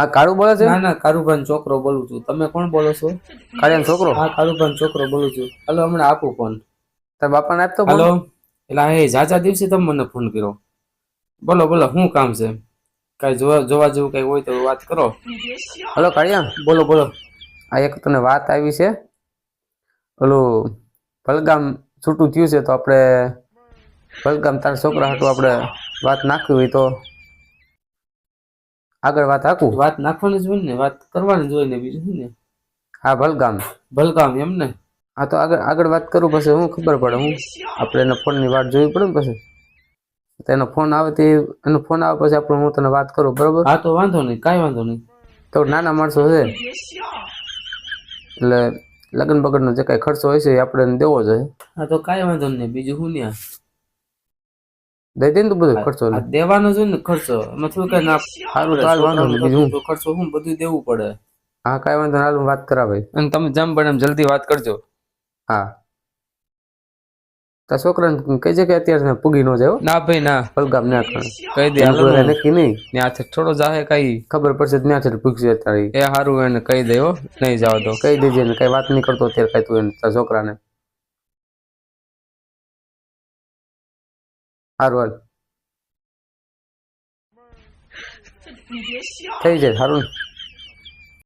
આ કાળુ બોલે છે? ના ના કાળુભાઈ છોકરો બોલું છું. તમે કોણ બોલો છો? કાળિયાનો છોકરો? હા કાળુભાઈ છોકરો બોલું છું. હાલો હમણાં આપું ફોન તાર બાપાને આપતો ફોન? એટલે હે જાજા દિવસે તમે મને ફોન કર્યો. બોલો બોલો શું કામ છે? કઈ જોવા જોવા જેવું કઈ હોય તો વાત કરો. હલો કાળિયા. બોલો બોલો. આ એક તને વાત આવી છે. ઓલું ભલગામ છૂટું થયું છે તો આપણે ભલગામ તારા છોકરા હાટું આપણે વાત નાખવી હોય તો આગળ વાત હાકું વાત નાખવાની જ હોય ને વાત કરવાની જ હોય ને બીજું શું ને? હા ભલગામ. ભલગામ એમ ને? હા તો આગળ આગળ વાત કરું પછી હું ખબર પડે હું? આપણે એના ફોનની વાત જોવી પડે ને પછી? એનો ફોન આવે તે એનો ફોન આવે પછી આપણે હું તને વાત કરું બરોબર? હા તો વાંધો નહીં કાંઈ વાંધો નહીં. તો નાના માણસો છે. એટલે લગ્ન બગડનો જે કાંઈ ખર્ચો હોય છે એ આપણે દેવો જોઈએ. હા તો કાંઈ વાંધો નહીં બીજું શું ને દઈ દે ને તું બધો ખર્ચો દેવાનો છે ને ખર્ચો. એમાં થોડું કઈ ના સારું તો વાંધો નહીં બીજું ખર્ચો શું બધું દેવું પડે. હા કાંઈ વાંધો હાલ વાત કરાવે અને તમે જેમ એમ જલ્દી વાત કરજો. હા. તારા છોકરાને કહેજે કે અત્યારે પૂગી ન જાય ના ભાઈ ના. પલગામ ના કરે. કહી દે એનું હાલો કોઈ ને. નક્કી નહીં. ત્યાંથી થોડો જાહે કઈ. ખબર પડશે તો ત્યાં છે પૂગશે તારી એ હારું એને કહી દે હો નહીં જાવ તો કહી દેજે ને કઈ વાત નહીં કરતો અત્યારે કઈ તું એને છોકરાને. સારું હાલ. થઈ જાય સારું